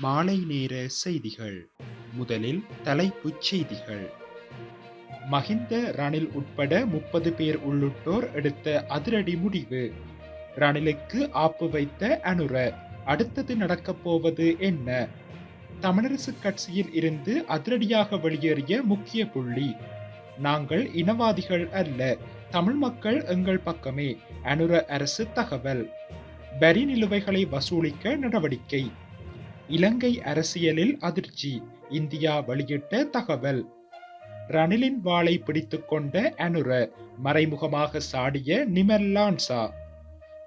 மாலை நேர செய்திகள். முதலில் தலைப்புச் செய்திகள். மஹிந்த ரணில் உட்பட முப்பது பேர் உள்ளிட்டோர் எடுத்த அதிரடி முடிவு. ரணிலுக்கு ஆப்பு வைத்த அனுர அடுத்தது நடக்கப் போவது என்ன? தமிழரசு கட்சியில் இருந்து அதிரடியாக வெளியேறிய முக்கிய புள்ளி. நாங்கள் இனவாதிகள் அல்ல தமிழ் மக்கள் எங்கள் பக்கமே அனுர அரசு தகவல். வரி நிலுவைகளை வசூலிக்க நடவடிக்கை. இலங்கை அரசியலில் அதிர்ச்சி இந்தியா வெளியிட்ட தகவல். ரணிலின் வாளை பிடித்துக் கொண்ட அனுர மறைமுகமாக சாடிய நிமல்லான்சா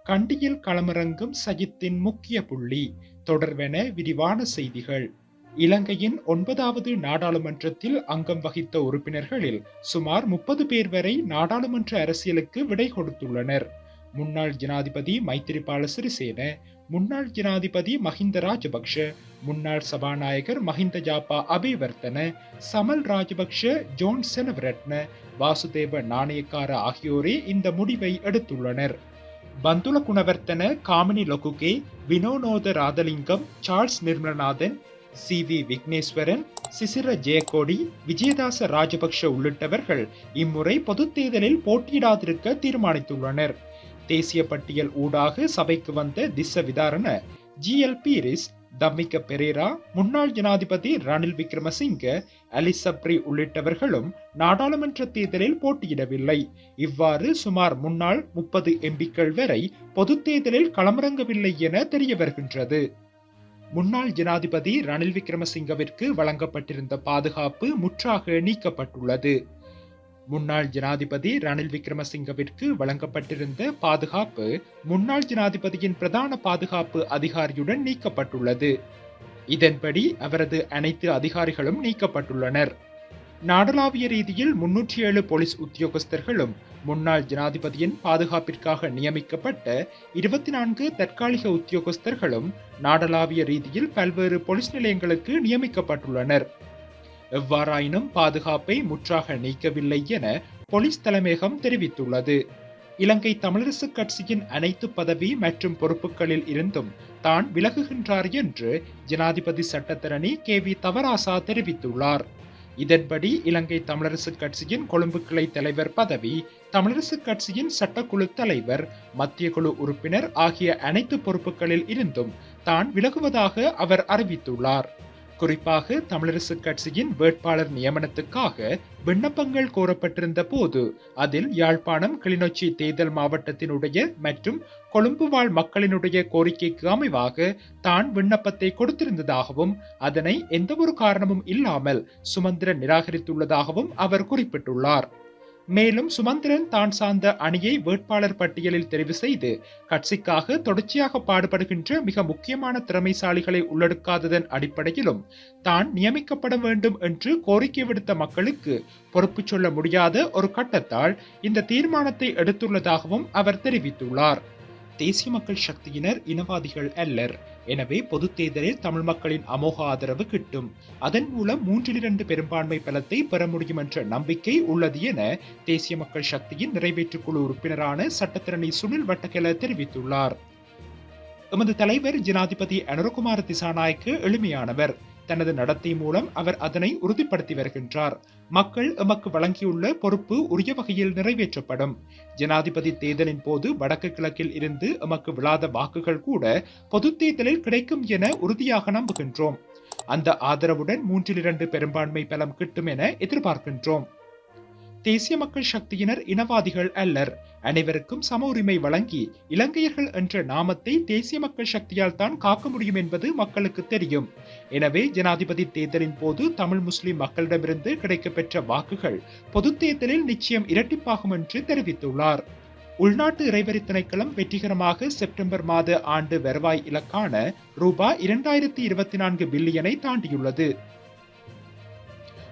கண்டியில் களமிறங்கும் சஜித்தின் முக்கிய புள்ளி தொடர்வென விரிவான செய்திகள். இலங்கையின் ஒன்பதாவது நாடாளுமன்றத்தில் அங்கம் வகித்த உறுப்பினர்களில் சுமார் முப்பது பேர் வரை நாடாளுமன்ற அரசியலுக்கு விடை கொடுத்துள்ளனர். முன்னாள் ஜனாதிபதி மைத்திரிபால சிறிசேன முன்னாள் ஜனாதிபதி மஹிந்த ராஜபக்ஷ முன்னாள் சபாநாயகர் மஹிந்த ஜாப்பா அபிவர்த்தன சமல் ராஜபக்ஷ ஜோன் செனவரட்ன வாசுதேவ நாணயக்கார ஆகியோரே இந்த முடிவை எடுத்துள்ளனர். பந்துல குணவர்த்தன காமினி லொகுகே வினோனோத ராதலிங்கம் Charles Nirmalanathan C V Wigneswaran Sisira Jayakody Wijeyadasa Rajapaksa உள்ளிட்டவர்கள் இம்முறை பொதுத் தேர்தலில் போட்டியிடாதிருக்க தீர்மானித்துள்ளனர். தேசிய பட்டியல் ஊடாக சபைக்கு வந்த திஸ்ஸ விதாரண ஜி எல் பீரிஸ் தம்மிக்க பெரேரா முன்னாள் ஜனாதிபதி ரணில் விக்ரமசிங்க அலிசப்ரி உள்ளிட்டவர்களும் நாடாளுமன்ற தேர்தலில் போட்டியிடவில்லை. இவ்வாறு சுமார் முன்னாள் முப்பது எம்பிக்கள் வரை பொது தேர்தலில் களமிறங்கவில்லை என தெரிய வருகின்றது. முன்னாள் ஜனாதிபதி ரணில் விக்ரமசிங்கவிற்கு வழங்கப்பட்டிருந்த பாதுகாப்பு முற்றாக நீக்கப்பட்டுள்ளது. முன்னாள் ஜனாதிபதி ரணில் விக்ரமசிங்கவிற்கு வழங்கப்பட்டிருந்த பாதுகாப்பு முன்னாள் ஜனாதிபதியின் பிரதான பாதுகாப்பு அதிகாரியுடன் நீக்கப்பட்டுள்ளது. இதன்படி அவரது அனைத்து அதிகாரிகளும் நீக்கப்பட்டுள்ளனர். நாடளாவிய ரீதியில் முன்னூற்றி ஏழு போலீஸ் உத்தியோகஸ்தர்களும் முன்னாள் ஜனாதிபதியின் பாதுகாப்பிற்காக நியமிக்கப்பட்ட இருபத்தி நான்கு தற்காலிக உத்தியோகஸ்தர்களும் நாடளாவிய ரீதியில் பல்வேறு போலீஸ் நிலையங்களுக்கு நியமிக்கப்பட்டுள்ளனர். எவ்வாறாயினும் பாதுகாப்பை முற்றாக நீக்கவில்லை என போலீஸ் தலைமையகம் தெரிவித்துள்ளது. இலங்கை தமிழரசு கட்சியின் அனைத்து பதவி மற்றும் பொறுப்புகளில் இருந்தும் தான் விலகுகின்றார் என்று ஜனாதிபதி சட்டத்தரணி கே வி தவராசா தெரிவித்துள்ளார். இதன்படி இலங்கை தமிழரசு கட்சியின் கொழும்பு கிளை தலைவர் பதவி தமிழரசு கட்சியின் சட்டக்குழு தலைவர் மத்திய குழு உறுப்பினர் ஆகிய அனைத்து பொறுப்புகளில் இருந்தும் தான் விலகுவதாக அவர் அறிவித்துள்ளார். குறிப்பாக தமிழரசுக் கட்சியின் வேட்பாளர் நியமனத்துக்காக விண்ணப்பங்கள் கோரப்பட்டிருந்த போது அதில் யாழ்ப்பாணம் கிளிநொச்சி தேர்தல் மாவட்டத்தினுடைய மற்றும் கொழும்பு வாழ் மக்களினுடைய கோரிக்கைக்கு அமைவாக தான் விண்ணப்பத்தை கொடுத்திருந்ததாகவும் அதனை எந்தவொரு காரணமும் இல்லாமல் சுமந்திரன் நிராகரித்துள்ளதாகவும் அவர் குறிப்பிட்டுள்ளார். மேலும் சுமந்திரன் தான் சார்ந்த அணியை வேட்பாளர் பட்டியலில் தெரிவு செய்து கட்சிக்காக தொடர்ச்சியாக பாடுபடுகின்ற மிக முக்கியமான திறமைசாலிகளை உள்ளெடுக்காததன் அடிப்படையிலும் தான் நியமிக்கப்பட வேண்டும் என்று கோரிக்கை விடுத்த மக்களுக்கு பொறுப்பு சொல்ல முடியாத ஒரு கட்டத்தால் இந்த தீர்மானத்தை எடுத்துள்ளதாகவும் அவர் தெரிவித்துள்ளார். தேசிய மக்கள் சக்தியினர் இனவாதிகள் அல்லர். எனவே பொது தேர்தலில் தமிழ் மக்களின் அமோக ஆதரவு கிட்டும். அதன் மூலம் மூன்றில் இரண்டு பெரும்பான்மை பலத்தை பெற முடியும் என்ற நம்பிக்கை உள்ளது என தேசிய மக்கள் சக்தியின் நிறைவேற்றுக் குழு உறுப்பினரான சட்டத்திரணி சுனில் வட்டக்கெல தெரிவித்துள்ளார். எமது தலைவர் ஜனாதிபதி அனுரகுமார திசாநாயக்கு எளிமையானவர். தனது நடத்தை மூலம் அவர் அதனை உறுதிப்படுத்தி வருகின்றார். மக்கள் எமக்கு வழங்கியுள்ள பொறுப்பு உரிய வகையில் நிறைவேற்றப்படும். ஜனாதிபதி தேர்தலின் போது வடக்கு கிழக்கில் இருந்து எமக்கு விழாத வாக்குகள் கூட பொது தேர்தலில் கிடைக்கும் என உறுதியாக நம்புகின்றோம். அந்த ஆதரவுடன் மூன்றில் இரண்டு பெரும்பான்மை பலம் கிட்டும் என எதிர்பார்க்கின்றோம். தேசிய மக்கள் சக்தியினர் இனவாதிகள் அல்லர். அனைவருக்கும் சம உரிமை வழங்கி இலங்கையர்கள் என்ற நாமத்தை தேசிய மக்கள் சக்தியால் தான் காக்க முடியும் என்பது மக்களுக்கு தெரியும். எனவே ஜனாதிபதி தேர்தலின் போது தமிழ் முஸ்லிம் மக்களிடமிருந்து கிடைக்கப்பெற்ற வாக்குகள் பொது தேர்தலில் நிச்சயம் இரட்டிப்பாகும் என்று தெரிவித்துள்ளார். உள்நாட்டு இறைவரி திணைக்களம் வெற்றிகரமாக செப்டம்பர் மாத ஆண்டு வருவாய் இலக்கான ரூபாய் இரண்டாயிரத்தி இருபத்தி நான்கு பில்லியனை தாண்டியுள்ளது.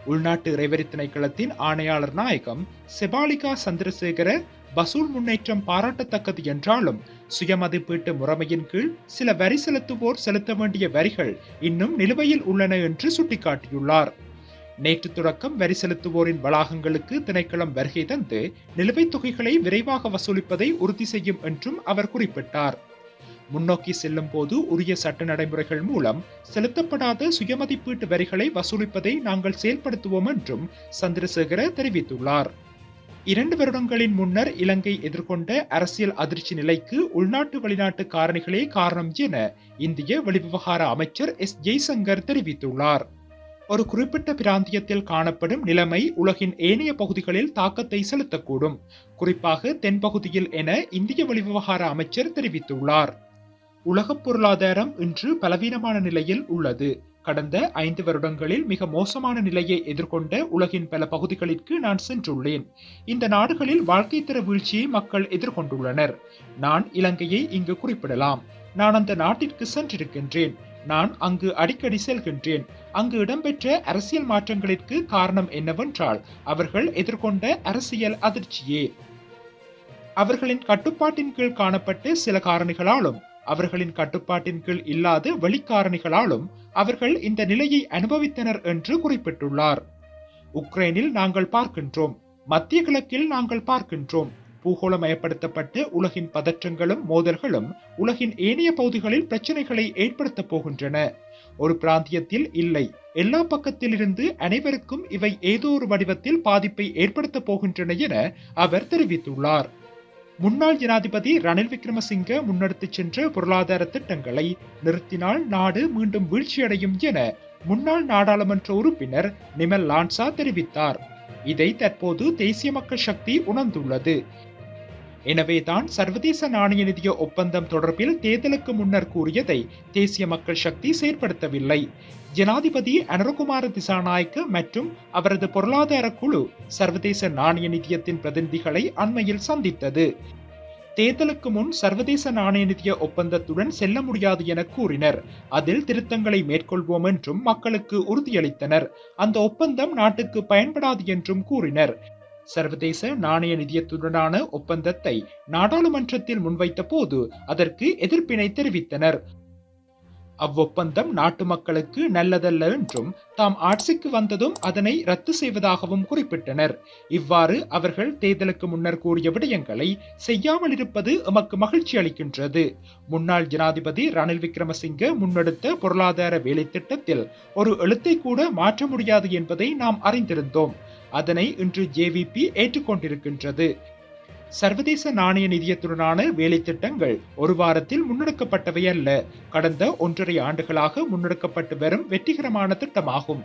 உள்நாட்டு இறைவரி திணைக்களத்தின் ஆணையாளர் நாயகம் செபாலிகா சந்திரசேகர வசூல் முன்னேற்றம் பாராட்டத்தக்கது என்றாலும் சுயமதிப்பீட்டு முறைமையின் கீழ் சில வரி செலுத்துவோர் செலுத்த வேண்டிய வரிகள் இன்னும் நிலுவையில் உள்ளன என்று சுட்டிக்காட்டியுள்ளார். நேற்று தொடக்கம் வரி செலுத்துவோரின் வளாகங்களுக்கு திணைக்களம் வருகை தந்து நிலுவைத் தொகைகளை விரைவாக வசூலிப்பதை உறுதி செய்யும் என்றும் அவர் குறிப்பிட்டார். முன்னோக்கி செல்லும் போது உரிய சட்ட நடைமுறைகள் மூலம் செலுத்தப்படாத சுயமதிப்பீட்டு வரிகளை வசூலிப்பதை நாங்கள் செயல்படுத்துவோம் என்றும் சந்திரசேகர தெரிவித்துள்ளார். இரண்டு வருடங்களின் முன்னர் இலங்கை எதிர்கொண்ட அரசியல் அதிர்ச்சி நிலைக்கு உள்நாட்டு வெளிநாட்டு காரணிகளே காரணம் என இந்திய வெளிவிவகார அமைச்சர் எஸ். ஜெய்சங்கர் தெரிவித்துள்ளார். ஒரு குறிப்பிட்ட பிராந்தியத்தில் காணப்படும் நிலைமை உலகின் ஏனைய பகுதிகளில் தாக்கத்தை செலுத்தக்கூடும். குறிப்பாக தென்பகுதியில் என இந்திய வெளிவிவகார அமைச்சர் தெரிவித்துள்ளார். உலக பொருளாதாரம் இன்று பலவீனமான நிலையில் உள்ளது. கடந்த ஐந்து வருடங்களில் மிக மோசமான நிலையை எதிர்கொண்ட உலகின் பல பகுதிகளிற்கு நான் சென்றுள்ளேன். இந்த நாடுகளில் வாழ்க்கை தர வீழ்ச்சியை மக்கள் எதிர்கொண்டுள்ளனர். நான் இலங்கையை இங்கு குறிப்பிடலாம். நான் அந்த நாட்டிற்கு சென்றிருக்கின்றேன். நான் அங்கு அடிக்கடி செல்கின்றேன். அங்கு இடம்பெற்ற அரசியல் மாற்றங்களிற்கு காரணம் என்னவென்றால் அவர்கள் எதிர்கொண்ட அரசியல் அதிர்ச்சியே. அவர்களின் கட்டுப்பாட்டின் கீழ் காணப்பட்ட சில காரணிகளாலும் அவர்களின் கட்டுப்பாட்டின் கீழ் இல்லாத வெளிக்காரணிகளாலும் அவர்கள் இந்த நிலையை அனுபவித்தனர் என்று குறிப்பிட்டுள்ளார். உக்ரைனில் நாங்கள் பார்க்கின்றோம். மத்திய கிழக்கில் நாங்கள் பார்க்கின்றோம். பூகோளமயப்படுத்தப்பட்டு உலகின் பதற்றங்களும் மோதல்களும் உலகின் ஏனைய பகுதிகளில் பிரச்சனைகளை ஏற்படுத்தப் போகின்றன. ஒரு பிராந்தியத்தில் இல்லை. எல்லா பக்கத்திலிருந்து அனைவருக்கும் இவை ஏதோ ஒரு வடிவத்தில் பாதிப்பை ஏற்படுத்தப் போகின்றன என அவர் தெரிவித்துள்ளார். முன்னாள் ஜனாதிபதி ரணில் விக்ரமசிங்க முன்னெடுத்துச் சென்ற பொருளாதார திட்டங்களை நிறுத்தினால் நாடு மீண்டும் வீழ்ச்சியடையும் என முன்னாள் நாடாளுமன்ற உறுப்பினர் நிமல் லான்சா தெரிவித்தார். இதை தற்போது தேசிய மக்கள் சக்தி உணர்ந்துள்ளது. எனவேதான் சர்வதேச நாணய நிதிய ஒப்பந்தம் தொடர்பில் தேர்தலுக்கு முன்னர் கூறியதை தேசிய மக்கள் சக்தி செயற்படுத்தவில்லை. ஜனாதிபதி அனுரகுமார திசாநாயக்க மற்றும் அவரது பொருளாதார குழு சர்வதேச நாணய நிதியத்தின் பிரதிநிதிகளை அண்மையில் சந்தித்தது. தேர்தலுக்கு முன் சர்வதேச நாணய நிதிய ஒப்பந்தத்துடன் செல்ல முடியாது என கூறினர். அதில் திருத்தங்களை மேற்கொள்வோம் என்றும் மக்களுக்கு உறுதியளித்தனர். அந்த ஒப்பந்தம் நாட்டுக்கு பயன்படாது என்றும் கூறினர். சர்வதேச நாணய நிதியத்துடனான ஒப்பந்தத்தை நாடாளுமன்றத்தில் முன்வைத்த போது அதற்கு எதிர்ப்பினை தெரிவித்தனர். அவ்வொப்பந்தம் நாட்டு மக்களுக்கு நல்லதல்ல என்றும் தாம் ஆட்சிக்கு வந்ததும் அதனை ரத்து செய்வதாகவும் குறிப்பிட்டனர். இவ்வாறு அவர்கள் தேர்தலுக்கு முன்னர் கூறிய விடயங்களை செய்யாமல் இருப்பது எமக்கு மகிழ்ச்சி அளிக்கின்றது. முன்னாள் ஜனாதிபதி ரணில் விக்ரமசிங்க முன்னெடுத்த பொருளாதார வேலை திட்டத்தில் ஒரு எழுத்தை கூட மாற்ற முடியாது என்பதை நாம் அறிந்திருந்தோம். அதனை இன்று ஜேவிபி ஏற்றுக்கொண்டிருக்கின்றது. சர்வதேச நாணய நிதியத்துடனான வேலை திட்டங்கள் ஒரு வாரத்தில் முன்னெடுக்கப்பட்டவை அல்ல. கடந்த ஒன்றரை ஆண்டுகளாக முன்னெடுக்கப்பட்டு வரும் வெற்றிகரமான திட்டமாகும்.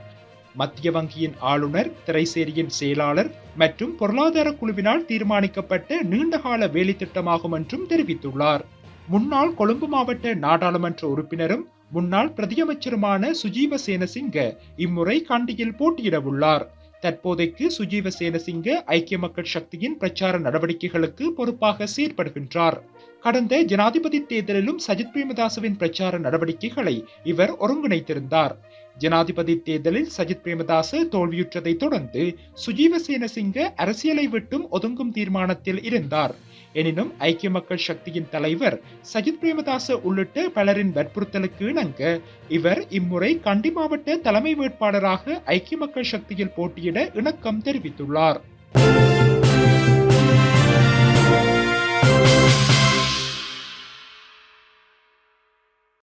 மத்திய வங்கியின் ஆளுநர் திரைசேரியின் செயலாளர் மற்றும் பொருளாதார குழுவினால் தீர்மானிக்கப்பட்ட நீண்டகால வேலை திட்டமாகும் என்றும் தெரிவித்துள்ளார். முன்னாள் கொழும்பு மாவட்ட நாடாளுமன்ற உறுப்பினரும் முன்னாள் பிரதியமைச்சருமான சுஜீவ சேனசிங்க இம்முறை கண்டியில் போட்டியிட உள்ளார் தற்போதைக்கு சுஜீவ சேனசிங்க ஐக்கிய மக்கள் சக்தியின் பிரச்சார நடவடிக்கைகளுக்கு பொறுப்பாக செயற்படுகின்றார். கடந்த ஜனாதிபதி தேர்தலிலும் சஜித் பிரேமதாசவின் பிரச்சார நடவடிக்கைகளை இவர் ஒருங்கிணைத்திருந்தார். ஜனாதிபதி தேர்தலில் சஜித் பிரேமதாச தோல்வியுற்றதை தொடர்ந்து சுஜீவ சேனசிங்க அரசியலை விட்டும் ஒதுங்கும் தீர்மானத்தில் இருந்தார். எனினும் ஐக்கிய மக்கள் சக்தியின் தலைவர் சஜித் பிரேமதாச உள்ளிட்ட பலரின் வற்புறுத்தலுக்கு இணங்க இவர் இம்முறை கண்டி மாவட்ட தலைமை வேட்பாளராக ஐக்கிய மக்கள் சக்தியில் போட்டியிட இணக்கம் தெரிவித்துள்ளார்.